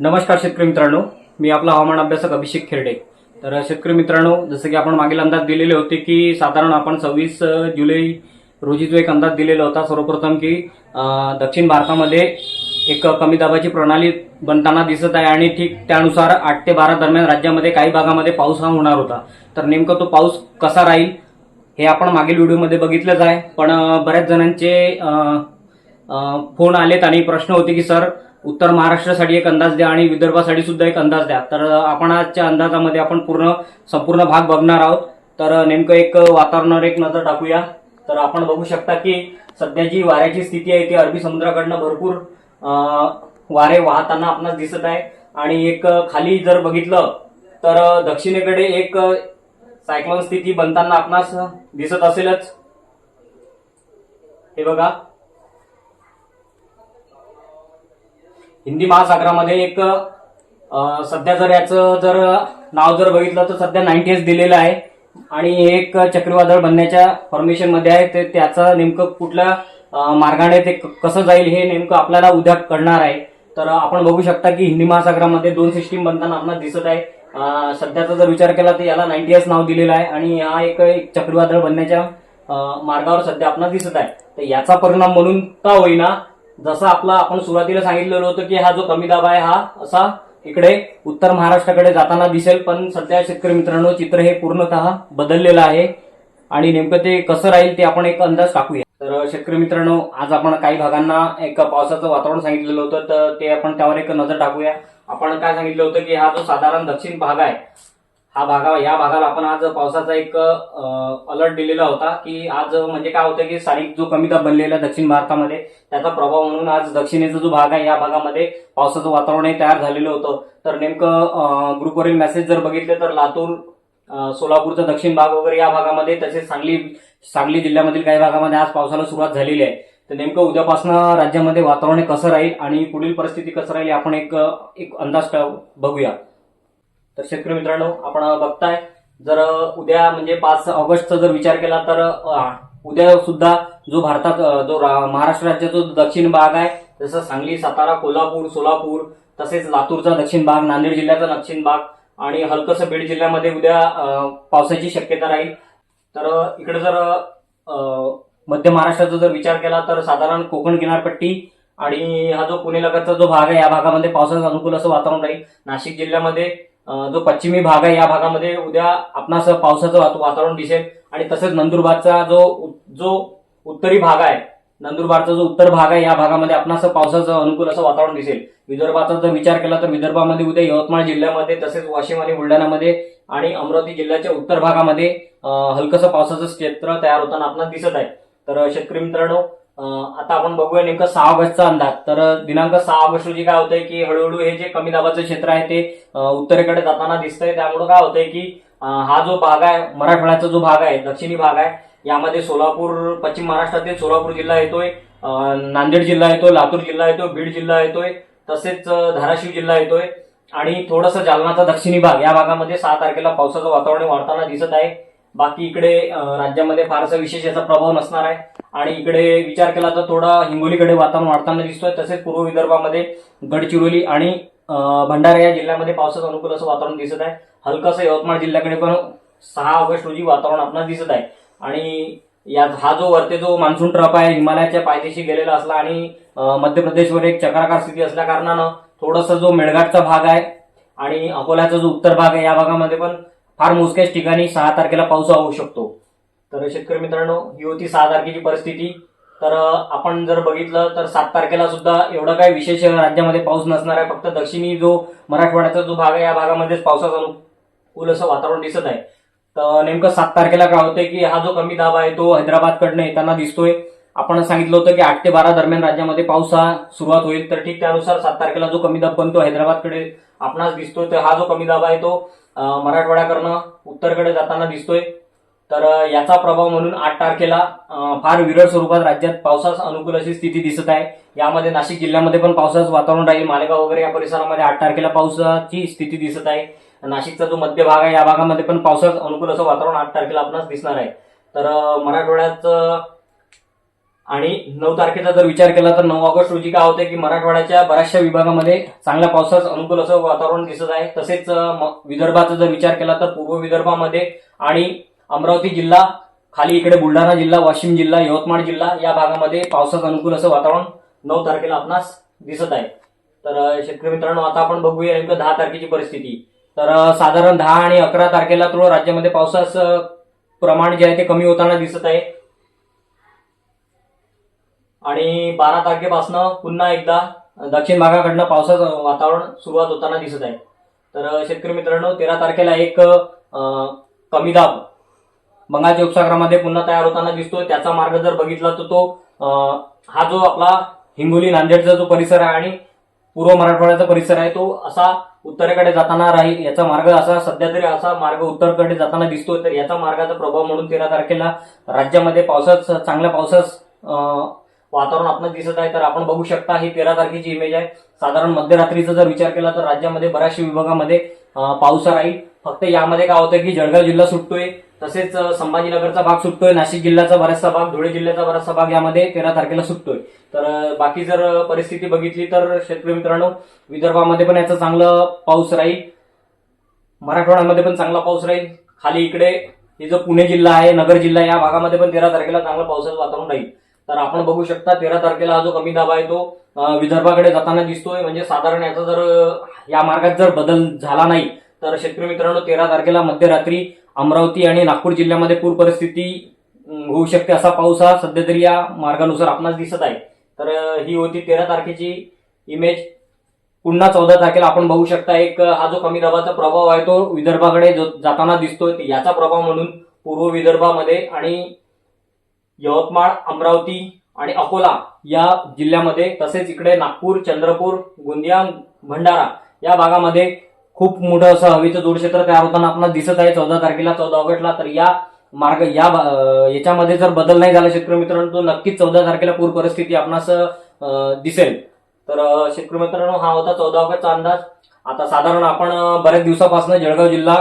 नमस्कार शेतकरी मित्रांनो. मी आपला हवामान अभ्यासक अभिषेक खेरडे. तर शेतकरी मित्रांनो जसं की आपण मागील अंदाज दिलेले होते की साधारण आपण सव्वीस जुलै रोजी जो एक अंदाज दिलेला होता सर्वप्रथम की दक्षिण भारतामध्ये एक कमी दाबाची प्रणाली बनताना दिसत आहे आणि ठीक त्यानुसार आठ ते बारा दरम्यान राज्यामध्ये काही भागामध्ये पाऊस हा होणार होता. तर नेमका तो पाऊस कसा राहील हे आपण मागील व्हिडिओमध्ये बघितलंच आहे. पण बऱ्याच जणांचे फोन आलेत आणि प्रश्न होते की सर उत्तर महाराष्ट्रासाठी एक अंदाज द्या आणि विदर्भासाठी सुद्धा एक अंदाज द्या. तर आपण आजच्या अंदाजामध्ये आपण पूर्ण संपूर्ण भाग बघणार आहोत. तर नेमकं एक वातावरणावर एक नजर टाकूया. तर आपण बघू शकता की सध्या जी वाऱ्याची स्थिती आहे ती अरबी समुद्राकडनं भरपूर वारे वाहताना आपणास दिसत आहे. आणि एक खाली जर बघितलं तर दक्षिणेकडे एक सायक्लोन स्थिती बनताना आपणास दिसत असेलच. हे बघा. हिंदी महासागरामध्ये एक सध्या जर याचं जर नाव जर बघितलं तर सध्या नाईन्टी एस दिलेलं आहे. आणि एक चक्रीवादळ बनण्याच्या फॉर्मेशनमध्ये आहे. ते त्याचं नेमकं कुठल्या मार्गाने ते कसं जाईल हे नेमकं आपल्याला उद्या कळणार आहे. तर आपण बघू शकता की हिंदी महासागरामध्ये दोन सिस्टीम बनताना आपल्याला दिसत आहे. सध्याचा जर विचार केला तर याला नाईन्टी एस नाव दिलेलं आहे. आणि हा एक एक चक्रीवादळ बनण्याच्या मार्गावर सध्या आपल्याला दिसत आहे. तर याचा परिणाम म्हणून का होईना जसं आपला आपण सुरुवातीला सांगितलेलं होतं की हा जो कमी दाब आहे हा असा इकडे उत्तर महाराष्ट्राकडे जाताना दिसेल पण सध्या शेतकरी मित्रांनो चित्र हे पूर्णतः बदललेलं आहे. आणि नेमकं ते कसं राहील ते आपण एक अंदाज टाकूया तर शेतकरी मित्रांनो आज आपण काही भागांना एक पावसाचं वातावरण सांगितलेलं होतं तर ते आपण त्यावर एक नजर टाकूया. आपण काय सांगितलं होतं की हा जो साधारण दक्षिण भाग आहे हा भागा या भागाला आपण आज पावसाचा एक अलर्ट दिलेला होता की आज म्हणजे काय होतं की स्थानिक जो कमी दाब बनलेला आहे दक्षिण भारतामध्ये त्याचा प्रभाव म्हणून आज दक्षिणेचा जो भाग आहे या भागामध्ये पावसाचं वातावरणही तयार झालेलं होतं. तर नेमकं ग्रुपवरील मेसेज जर बघितले तर लातूर सोलापूरचा दक्षिण भाग वगैरे या भागामध्ये तसेच सांगली सांगली जिल्ह्यामधील काही भागामध्ये आज पावसाला सुरुवात झालेली आहे. तर नेमकं उद्यापासून राज्यामध्ये वातावरण हे कसं राहील आणि पुढील परिस्थिती कसं राहील आपण एक एक अंदाज बघूया. तर शेतकरी मित्रांनो आपण बघताय जर उद्या म्हणजे पाच ऑगस्टचा जर विचार केला तर उद्या सुद्धा जो भारतात जो महाराष्ट्र राज्याचा जो दक्षिण भाग आहे जसं सांगली सातारा कोल्हापूर सोलापूर तसेच लातूरचा दक्षिण भाग नांदेड जिल्ह्याचा दक्षिण भाग आणि हलकसं बीड जिल्ह्यामध्ये उद्या पावसाची शक्यता राहील. तर इकडे जर मध्य महाराष्ट्राचा जर विचार केला तर साधारण कोकण किनारपट्टी आणि हा जो पुणे लगतचा जो भाग आहे या भागामध्ये पावसाचं अनुकूल असं वातावरण राहील. नाशिक जिल्ह्यामध्ये जो पश्चिमी भाग आहे या भागामध्ये उद्या आपणास पावसाचं वातावरण दिसेल आणि तसेच नंदुरबारचा जो जो उत्तरी भाग आहे नंदुरबारचा जो उत्तर भाग आहे या भागामध्ये आपणास पावसाचं अनुकूल असं वातावरण दिसेल. विदर्भाचा जर विचार केला तर विदर्भामध्ये उद्या यवतमाळ जिल्ह्यामध्ये तसेच वाशिम आणि बुलढाण्यामध्ये आणि अमरावती जिल्ह्याच्या उत्तर भागामध्ये हलकसं पावसाचं क्षेत्र तयार होताना आपल्याला दिसत आहे. तर शेतकरी मित्रांनो आता आपण बघूया नेमकं सहा ऑगस्टचा अंदाज. तर दिनांक सहा ऑगस्ट रोजी काय होतंय की हळूहळू हे जे कमी दाबाचं क्षेत्र आहे ते उत्तरेकडे जाताना दिसतंय. त्यामुळे काय होतंय की हा जो भाग आहे मराठवाड्याचा जो भाग आहे दक्षिणी भाग आहे यामध्ये सोलापूर पश्चिम महाराष्ट्रातील सोलापूर जिल्हा येतोय नांदेड जिल्हा येतोय लातूर जिल्हा येतोय बीड जिल्हा येतोय तसेच धाराशिव जिल्हा येतोय. आणि थोडंसं जालनाचा दक्षिणी भाग या भागामध्ये सहा तारखेला पावसाचं वातावरण वाढताना दिसत आहे. बाकी इकडे राज्यामध्ये फारसा विशेष याचा प्रभाव नसणार आहे. आणि इकडे विचार केला तर थोडा हिंगोलीकडे वातावरण वाढताना दिसतोय. तसेच पूर्व विदर्भामध्ये गडचिरोली आणि भंडारा या जिल्ह्यामध्ये पावसाचं अनुकूल असं वातावरण दिसत आहे. हलकंसं यवतमाळ जिल्ह्याकडे पण सहा ऑगस्ट रोजी वातावरण आपल्याला दिसत आहे. आणि या हा जो वरते जो मान्सून ट्रप आहे हिमालयाच्या पायथ्याशी गेलेला असला आणि मध्य प्रदेशवर एक चक्राकार स्थिती असल्या कारणानं थोडासा जो मेळघाटचा भाग आहे आणि अकोल्याचा जो उत्तर भाग आहे या भागामध्ये पण फार मोजक्याच ठिकाणी सहा तारखेला पाऊस होऊ शकतो. तर शेतकरी मित्रांनो ही होती सहा तारखेची परिस्थिती. तर आपण जर बघितलं तर सात तारखेला सुद्धा एवढं काही विशेष राज्यामध्ये पाऊस नसणार आहे. फक्त दक्षिणी जो मराठवाड्याचा जो भाग आहे या भागामध्येच पावसाचा अनुकूल असं वातावरण दिसत आहे. तर नेमकं सात तारखेला काय होतंय की हा जो कमी दाब आहे तो हैदराबादकडनं येताना दिसतोय. आपण सांगितलं होतं की आठ ते बारा दरम्यान राज्यामध्ये पाऊस हा सुरुवात होईल. तर ठीक त्यानुसार सात तारखेला जो कमी दाब बनतो हैदराबादकडे आपणास दिसतोय. तर हा जो कमी दाब आहे तो मराठवाड्याकडनं उत्तरकडे जाताना दिसतोय. तर याचा प्रभाव म्हणून आठ तारखेला फार विरळ स्वरूपात राज्यात पावसास अनुकूल अशी स्थिती दिसत आहे. यामध्ये नाशिक जिल्ह्यामध्ये पण पावसाचं वातावरण राहील. मालेगाव वगैरे या परिसरामध्ये आठ तारखेला पावसाची स्थिती दिसत आहे. नाशिकचा जो मध्य भाग आहे या भागामध्ये पण पावसास अनुकूल असं वातावरण आठ तारखेला आपणास दिसणार आहे. तर मराठवाड्याचं आणि नऊ तारखेचा जर विचार केला तर नऊ ऑगस्ट रोजी काय होतं की मराठवाड्याच्या बऱ्याचशा विभागामध्ये चांगल्या पावसाचं अनुकूल असं वातावरण दिसत आहे. तसेच विदर्भाचा जर विचार केला तर पूर्व विदर्भामध्ये आणि अमरावती जिल्हा खाली इकडे बुलढाणा जिल्हा वाशिम जिल्हा यवतमाळ जिल्हा या भागामध्ये पावसाचं अनुकूल असं वातावरण नऊ तारखेला आपणास दिसत आहे. तर शेतकरी मित्रांनो आता आपण बघूया नेमकं दहा तारखेची परिस्थिती. तर साधारण दहा आणि अकरा तारखेला थोडं राज्यामध्ये पावसाचं प्रमाण जे आहे ते कमी होताना दिसत आहे. आणि बारा तारखेपासनं पुन्हा एकदा दक्षिण भागाकडनं पावसाचं वातावरण सुरुवात होताना दिसत आहे. तर शेतकरी मित्रांनो तेरा तारखेला एक कमी दाब बंगालच्या उपसागरामध्ये पुन्हा तयार होताना दिसतोय. त्याचा मार्ग जर बघितला तर तो हा जो आपला हिंगोली नांदेडचा जो परिसर आहे आणि पूर्व मराठवाड्याचा परिसर आहे तो असा उत्तरेकडे जाताना राहील याचा मार्ग असा सध्या तरी असा मार्ग उत्तरेकडे जाताना दिसतोय. तर याचा मार्गाचा प्रभाव म्हणून तेरा तारखेला राज्यामध्ये पावसाच चांगल्या पावसाच वातावरण आपण दिसत आहे तर आपण बघू शकता ही तेरा तारखेची इमेज आहे. साधारण मध्यरात्रीचा जर विचार केला तर राज्यामध्ये बऱ्याचशा विभागामध्ये पाऊस राहील फक्त यामध्ये काय होतं की जळगाव जिल्हा सुटतोय तसेच संभाजीनगरचा भाग सुटतोय नाशिक जिल्ह्याचा बराचसा भाग धुळे जिल्ह्याचा बराचसा भाग यामध्ये तेरा तारखेला सुटतोय. तर बाकी जर परिस्थिती बघितली तर शेतकरी मित्रांनो विदर्भामध्ये पण याचा चांगलं पाऊस राहील. मराठवाड्यामध्ये पण चांगला पाऊस राहील. खाली इकडे हे जो पुणे जिल्हा आहे नगर जिल्हा या भागामध्ये पण तेरा तारखेला चांगलं पावसाचं वातावरण राहील. तर आपण बघू शकता तेरा तारखेला हा जो कमी दाब आहे तो विदर्भाकडे जाताना दिसतोय. म्हणजे साधारण याचा जर या मार्गात जर बदल झाला नाही तर शेतकरी मित्रांनो तेरा तारखेला मध्यरात्री अमरावती आणि नागपूर जिल्ह्यामध्ये पूर परिस्थिती होऊ शकते असा पाऊस हा सध्या तरी या मार्गानुसार आपणास दिसत आहे. तर ही होती तेरा तारखेची इमेज पुन्हा चौदा तारखेला आपण बघू शकता एक हा जो कमी दाबाचा प्रभाव आहे तो विदर्भाकडे जाताना दिसतोय याचा प्रभाव म्हणून पूर्व विदर्भामध्ये आणि यवतमाळ अमरावती आणि अकोला या जिल्ह्यामध्ये तसेच इकडे नागपूर चंद्रपूर गोंदिया भंडारा या भागामध्ये खूप मोठं असं हवेचं जोडक्षेत्र तयार होताना आपल्याला दिसत आहे. चौदा तारखेला चौदा ऑगस्टला तर या मार्ग या याच्यामध्ये जर बदल नाही झाला शेतकरी मित्रांनो तो नक्कीच चौदा तारखेला पूर परिस्थिती आपणास दिसेल. तर शेतकरी मित्रांनो हा होता चौदा ऑगस्टचा अंदाज. आता साधारण आपण बऱ्याच दिवसापासून जळगाव जिल्हा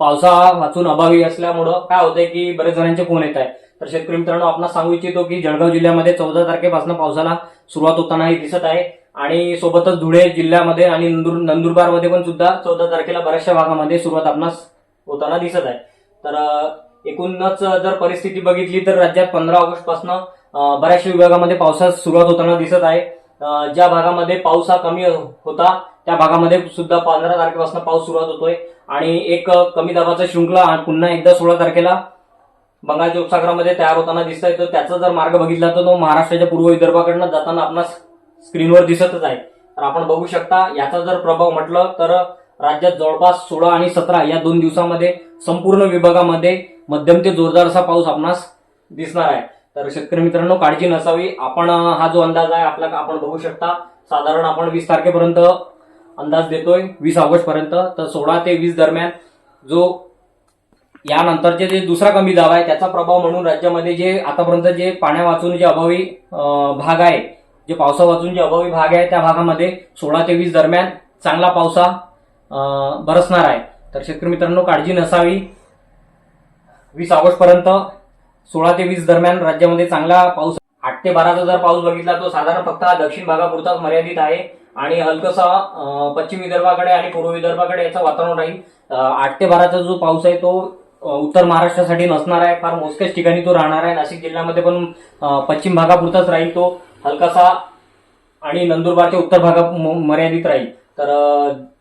पावसा वाचून अभावी असल्यामुळं काय होतंय की बरेच जणांचे फोन येत आहे तर शेतकरी मित्रांनो आपण सांगू इच्छितो की जळगाव जिल्ह्यामध्ये चौदा तारखेपासून पावसाला सुरुवात होतानाही दिसत आहे. आणि सोबतच धुळे जिल्ह्यामध्ये आणि नंदुर नंदुरबारमध्ये पण सुद्धा चौदा तारखेला बऱ्याचशा भागामध्ये सुरुवात आपणास होताना दिसत आहे. तर एकूणच जर परिस्थिती बघितली तर राज्यात पंधरा ऑगस्टपासून बऱ्याचशा विभागामध्ये पावसास सुरुवात होताना दिसत आहे. ज्या भागामध्ये पाऊस हा कमी होता त्या भागामध्ये सुद्धा पंधरा तारखेपासून पाऊस सुरुवात होतोय. आणि एक कमी दाबाचा शृंखला पुन्हा एकदा सोळा तारखेला बंगालच्या उपसागरामध्ये तयार होताना दिसत आहे तर त्याचा जर मार्ग बघितला तर तो महाराष्ट्राच्या पूर्व विदर्भाकडनं जाताना आपणास स्क्रीनवर दिसतच आहे. तर आपण बघू शकता याचा जर प्रभाव म्हटलं तर राज्यात जवळपास सोळा आणि सतरा या दोन दिवसामध्ये संपूर्ण विभागामध्ये मध्यम ते जोरदार असा पाऊस आपणास दिसणार आहे. तर शेतकरी मित्रांनो काळजी नसावी. आपण हा जो अंदाज आहे आपला आपण बघू शकता. साधारण आपण वीस तारखेपर्यंत अंदाज देतोय वीस ऑगस्ट पर्यंत तर सोळा ते वीस दरम्यान जो यानंतरचे जे दुसरा कमी दाब आहे त्याचा प्रभाव म्हणून राज्यामध्ये जे आतापर्यंत जे पाण्या वाचून जे अभावी भाग आहे जे पावसा वाचून जे अभावी भाग आहे त्या भागामध्ये सोळा ते वीस दरम्यान चांगला पावसा बरसणार आहे. तर शेतकरी मित्रांनो काळजी नसावी. वीस ऑगस्ट पर्यंत सोळा ते वीस दरम्यान राज्यामध्ये चांगला पाऊस आठ ते बाराचा जर पाऊस बघितला तो साधारण फक्त दक्षिण भागापुरताच मर्यादित आहे आणि हलकसा पश्चिम विदर्भाकडे आणि पूर्व विदर्भाकडे याचं वातावरण राहील. आठ ते बाराचा जो पाऊस आहे तो उत्तर महाराष्ट्रासाठी नसणार आहे फार मोजक्याच ठिकाणी तो राहणार आहे. नाशिक जिल्ह्यामध्ये पण पश्चिम भागापुरताच राहील तो. हलकासा आणि नंदुरबारच्या उत्तर भागात मर्यादित राहील. तर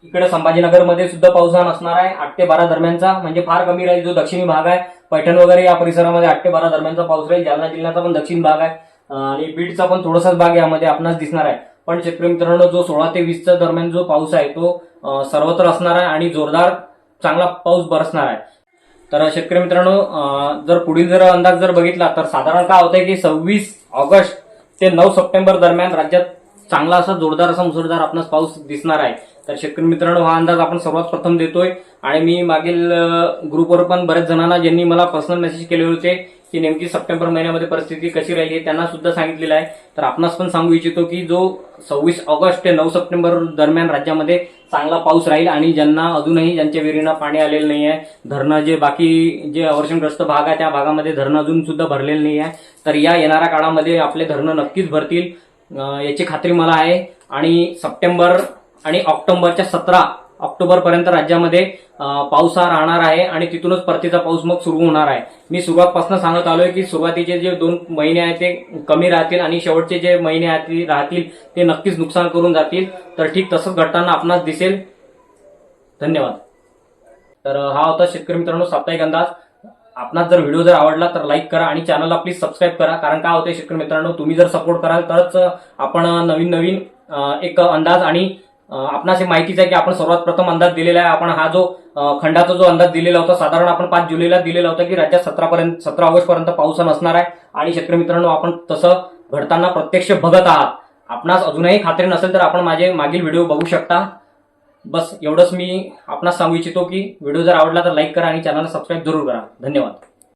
इकडे संभाजीनगरमध्ये सुद्धा पाऊस हा नसणार आहे. आठ ते बारा दरम्यानचा म्हणजे फार कमी राहील जो दक्षिणी भाग आहे. पैठण वगैरे या परिसरामध्ये आठ ते बारा दरम्यानचा पाऊस राहील. जालना जिल्ह्याचा पण दक्षिण भाग आहे. आणि बीडचा पण थोडासाच भाग यामध्ये आपणास दिसणार आहे. पण शेतकरी मित्रांनो जो सोळा ते वीसच्या दरम्यान जो पाऊस आहे तो सर्वत्र असणार आहे आणि जोरदार चांगला पाऊस बरसणार आहे. तर शेतकरी मित्रांनो जर पुढील जर अंदाज जर बघितला तर साधारण काय होतंय की सव्वीस ऑगस्ट ते नऊ सप्टेंबर दरम्यान राज्यात चांगला असा जोरदार असा मुसळधार आपणास पाऊस दिसणार आहे. तर शेतकरी मित्रांनो हा अंदाज आपण सर्वात प्रथम देतोय. आणि मी मागील ग्रुपवर पण बऱ्याच जणांना ज्यांनी मला पर्सनल मेसेज केले होते की नेमकी सप्टेंबर महिन्यामध्ये परिस्थिती कशी राहिली आहे त्यांना सुद्धा सांगितलेलं आहे. तर आपणास पण सांगू इच्छितो की जो सव्वीस ऑगस्ट ते नऊ सप्टेंबर दरम्यान राज्यामध्ये चांगला पाऊस राहील आणि ज्यांना अजूनही ज्यांच्या विहिरींना पाणी आलेलं नाही आहे धरणं जे बाकी जे अवर्षणग्रस्त भाग आहे त्या भागामध्ये धरणं अजून सुद्धा भरलेलं नाही आहे तर या येणाऱ्या काळामध्ये आपले धरणं नक्कीच भरतील. याची खात्री मला आहे. आणि सप्टेंबर आणि ऑक्टोबरच्या सतरा ऑक्टोबरपर्यंत राज्यामध्ये पाऊस हा राहणार आहे आणि तिथूनच परतीचा पाऊस मग सुरू होणार आहे. मी सुरुवातपासून सांगत आलोय की सुरुवातीचे जे दोन महिने आहेत ते कमी राहतील आणि शेवटचे जे महिने राहतील ते नक्कीच नुकसान करून जातील. तर ठीक तसंच घडताना आपणास दिसेल. धन्यवाद. तर हा होता शेतकरी मित्रांनो साप्ताहिक अंदाज. आपणास जर व्हिडिओ जर आवडला तर लाईक करा आणि चॅनलला प्लीज सबस्क्राईब करा. कारण काय होते शेतकरी मित्रांनो तुम्ही जर सपोर्ट कराल तरच आपण नवीन नवीन एक अंदाज आणि आपणास हे माहितीच आहे की आपण सर्वात प्रथम अंदाज दिलेला आहे. आपण हा जो खंडाचा जो अंदाज दिलेला होता साधारण आपण पाच जुलैला दिलेला होता की राज्यात सतरापर्यंत सतरा ऑगस्ट पर्यंत पाऊस नसणार आहे. आणि शेतकरी मित्रांनो आपण तसं घडताना प्रत्यक्ष बघत आहात. आपणास अजूनही खात्री नसेल तर आपण माझे मागील व्हिडिओ बघू शकता. बस एवढंच मी आपणास सांगू इच्छितो की व्हिडिओ जर आवडला तर लाईक करा आणि चॅनलला सबस्क्राईब जरूर करा. धन्यवाद.